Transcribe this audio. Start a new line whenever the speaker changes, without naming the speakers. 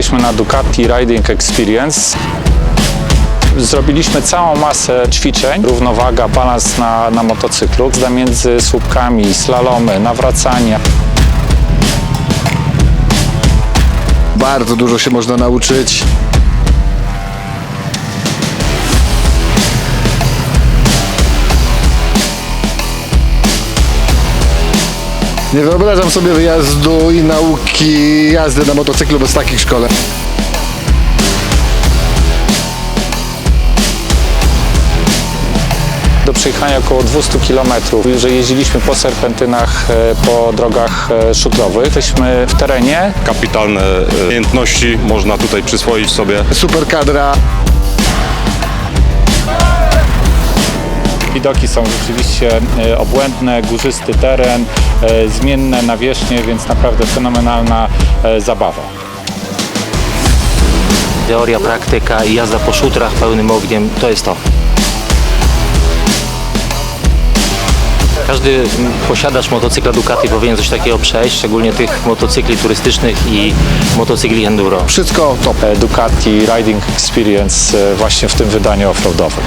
Jesteśmy na Ducati Riding Experience. Zrobiliśmy całą masę ćwiczeń, równowaga, balans na, na motocyklu, między słupkami, slalomy, nawracania.
Bardzo dużo się można nauczyć. Nie wyobrażam sobie wyjazdu i nauki jazdy na motocyklu bez takich szkoleń.
Do przejechania około 200 km, że jeździliśmy po serpentynach, e, po drogach e, szutrowych. Jesteśmy w terenie,
kapitalne e, umiejętności można tutaj przyswoić sobie.
Super kadra.
Widoki są rzeczywiście obłędne, górzysty teren, zmienne nawierzchnie, więc naprawdę fenomenalna e, zabawa.
Teoria, praktyka i jazda po szutrach pełnym ogniem to jest to. Każdy posiadacz motocykla Ducati powinien coś takiego przejść, szczególnie tych motocykli turystycznych i motocykli enduro.
Wszystko top.
E, Ducati Riding Experience e, właśnie w tym wydaniu offroadowym.